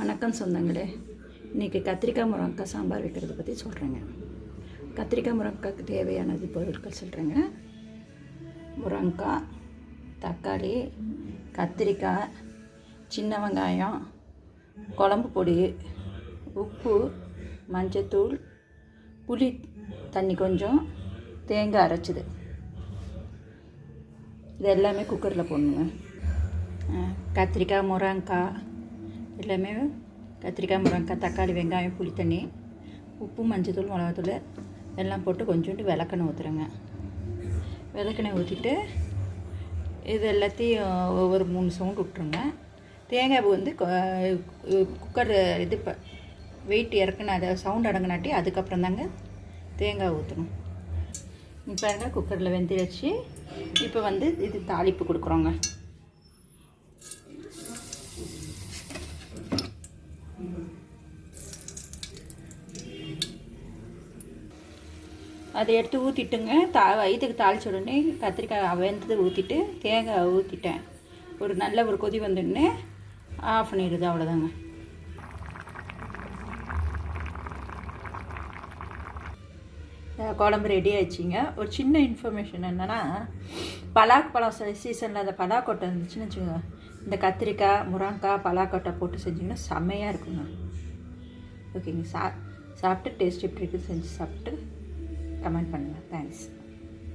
வணக்கம் சொந்தங்களே. இன்றைக்கி கத்திரிக்காய் முருங்கக்காய் சாம்பார் வைக்கிறத பற்றி சொல்கிறேங்க கத்திரிக்காய் முருங்கக்காய்க்கு தேவையானது பொருட்கள் சொல்கிறேங்க முருங்கக்காய் தக்காளி கத்திரிக்காய் சின்ன வெங்காயம் குழம்பு பொடி உப்பு மஞ்சத்தூள் புளி தண்ணி கொஞ்சம் தேங்காய் அரைச்சிது. இது எல்லாமே குக்கரில் போடணுங்க. கத்திரிக்காய் முருங்கக்காய் எல்லாமே கத்திரிக்காய் முருங்கக்காய் தக்காளி வெங்காயம் புளி தண்ணி உப்பு மஞ்சத்தூள் மிளகாத்தூள் எல்லாம் போட்டு கொஞ்சோண்டு விளக்கெண்ணெய் ஊற்றுறேங்க விளக்கெண்ணெய் ஊற்றிட்டு இது எல்லாத்தையும் ஒவ்வொரு மூணு சவுண்டு விட்ருங்க தேங்காய் வந்து குக்கர் இது இப்போ வெயிட் இறக்குன அதை சவுண்ட் அடங்கினாட்டி அதுக்கப்புறம் தாங்க தேங்காய் ஊற்றணும் இப்போ பாருங்க குக்கரில் வெந்திரச்சு. இப்போ வந்து இது தாளிப்பு கொடுக்குறோங்க. அதை எடுத்து ஊற்றிட்டுங்க தா வயிற்றுக்கு தாளிச்ச உடனே கத்திரிக்காய் வெந்தது ஊற்றிட்டு தேங்காய் ஊற்றிட்டேன் ஒரு நல்ல ஒரு கொதி வந்துடனே ஆஃப் பண்ணிடுது அவ்வளோதாங்க குழம்பு ரெடி ஆயிடுச்சிங்க. ஒரு சின்ன இன்ஃபர்மேஷன் என்னென்னா பலாக் பழம் சீசனில் அந்த பலாக்கொட்டை இருந்துச்சுன்னு வச்சுக்கோங்க. இந்த கத்திரிக்காய் முருங்கக்காய் பலாக்கொட்டை போட்டு செஞ்சிங்கன்னா செம்மையாக இருக்குங்க. ஓகேங்க சா சாப்பிட்டு டேஸ்ட் எப்படி இருக்குது செஞ்சு சாப்பிட்டு கமெண்ட் பண்ணுங்கள் தேங்க்ஸ்